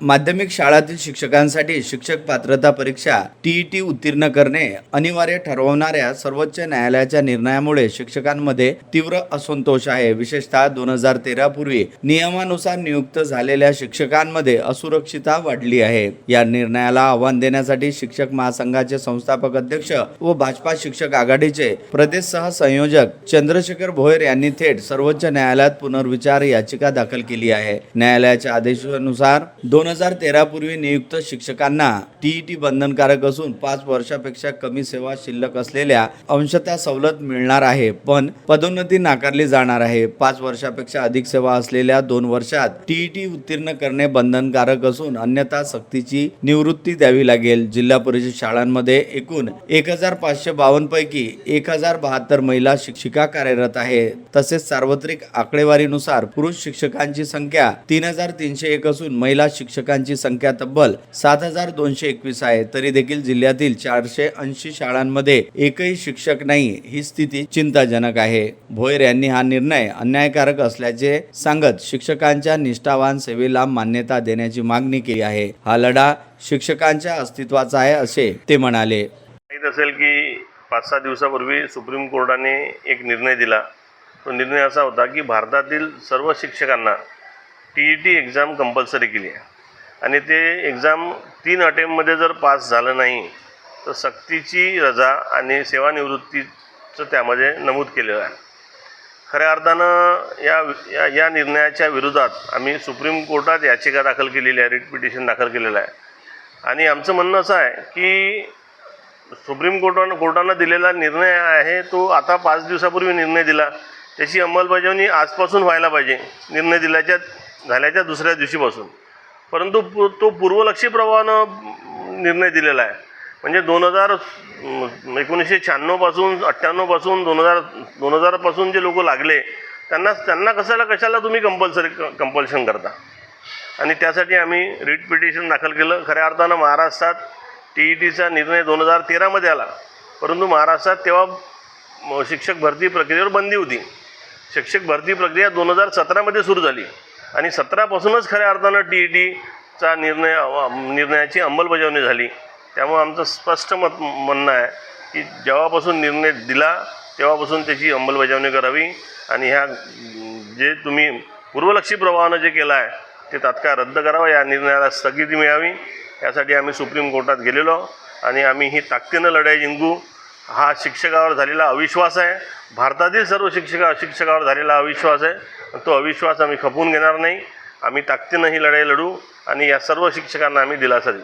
माध्यमिक शाळातील शिक्षकांसाठी शिक्षक पात्रता परीक्षा टीईटी उत्तीर्ण करणे अनिवार्य ठरवणाऱ्या सर्वोच्च न्यायालयाच्या निर्णयामुळे शिक्षकांमध्ये तीव्र असंतोष आहे. विशेषतः दोन हजार तेरा पूर्वी नियमानुसार नियुक्त झालेल्या शिक्षकांमध्ये असुरक्षितता वाढली आहे. या निर्णयाला आव्हान देण्यासाठी शिक्षक महासंघाचे संस्थापक अध्यक्ष व भाजपा शिक्षक आघाडीचे प्रदेश सह संयोजक चंद्रशेखर भोयर यांनी थेट सर्वोच्च न्यायालयात पुनर्विचार याचिका दाखल केली आहे. न्यायालयाच्या आदेशानुसार दोन हजार तेरापूर्वी नियुक्त शिक्षकांना टीईटी बंधनकारक असून पाच वर्षापेक्षा कमी सेवा शिल्लक असलेल्या अंशतः सवलत मिळणार आहे. पण पदोन्नती नाकारली जाणार आहे. पाच वर्षापेक्षा अधिक सेवा असलेल्या दोन वर्षात टीईटी उत्तीर्ण करणे बंधनकारक असून अन्यथा सक्तीची निवृत्ती द्यावी लागेल. जिल्हा परिषद शाळांमध्ये एकूण एक हजार पाचशे बावन्न पैकी एक हजार बहात्तर महिला शिक्षिका कार्यरत आहे तसेच सार्वत्रिक आकडेवारीनुसार पुरुष शिक्षकांची संख्या तीन हजार तीनशे एक असून महिला शिक्षक शिक्षकांची संख्या तब्बल सात हजार दोनशे एकवीस आहे. तरी देखील जिल्ह्यातील चारशे ऐंशी शाळांमध्ये एकही शिक्षक नाही ही स्थिती चिंताजनक आहे. भोयर यांनी हा निर्णय अन्यायकारक असल्याचे सांगत शिक्षकांच्या निष्ठावान सेवेला मान्यता देण्याची मागणी केली आहे. हा लढा शिक्षकांच्या अस्तित्वाचा आहे असे ते म्हणाले. माहीत असेल की पाच सहा दिवसापूर्वी सुप्रीम कोर्टाने एक निर्णय दिला. तो निर्णय असा होता की भारतातील सर्व शिक्षकांना T E T exam compulsory केली आहे. आणि ते एक्झाम तीन अटेम्पमध्ये जर पास झालं नाही तर सक्तीची रजा आणि सेवानिवृत्तीचं त्यामध्ये नमूद केलेलं आहे. खऱ्या अर्थानं या या या निर्णयाच्या विरोधात आम्ही सुप्रीम कोर्टात याचिका दाखल केलेली आहे रिट पिटिशन दाखल केलेलं आहे. आणि आमचं म्हणणं असं आहे की सुप्रीम कोर्टानं कोर्टानं दिलेला निर्णय आहे तो आता पाच दिवसापूर्वी निर्णय दिला. त्याची अंमलबजावणी आजपासून व्हायला पाहिजे निर्णय दिल्याच्या झाल्याच्या दुसऱ्या दिवशीपासून. परंतु पु तो पूर्वलक्षी प्रवाहानं निर्णय दिलेला आहे. म्हणजे दोन हजार एकोणीसशे शहाण्णवपासून अठ्ठ्याण्णवपासून दोन हजार दोन हजारपासून जे लोक लागले त्यांना त्यांना कशाला कशाला तुम्ही कंपल्सरी कंपल्शन करता? आणि त्यासाठी आम्ही रिट पिटिशन दाखल केलं. खऱ्या अर्थानं महाराष्ट्रात टी ई टीचा निर्णय दोन हजार तेरामध्ये आला. परंतु महाराष्ट्रात तेव्हा शिक्षक भरती प्रक्रियेवर बंदी होती. शिक्षक भरती प्रक्रिया दोन हजार सतरामध्ये सुरू झाली. आणि सतरापासूनच खऱ्या अर्थानं टी ई टीचा निर्णय निर्णयाची अंमलबजावणी झाली. त्यामुळं आमचं स्पष्ट मत म्हणणं आहे की जेव्हापासून निर्णय दिला तेव्हापासून त्याची अंमलबजावणी करावी आणि ह्या जे तुम्ही पूर्वलक्षी प्रवाहानं जे केलं आहे ते तात्काळ रद्द करावं. या निर्णयाला स्थगिती मिळावी. यासाठी आम्ही सुप्रीम कोर्टात गेलेलो आणि आम्ही ही ताकदीनं लढाई जिंकू. हा शिक्षकावर झालेला अविश्वास आहे. भारतातील सर्व शिक्षका शिक्षकावर झालेला अविश्वास आहे. तो अविश्वास आम्ही खपवून घेणार नाही. आम्ही ताकदीनं ही लढाई लढू आणि या सर्व शिक्षकांना आम्ही दिलासा देऊ.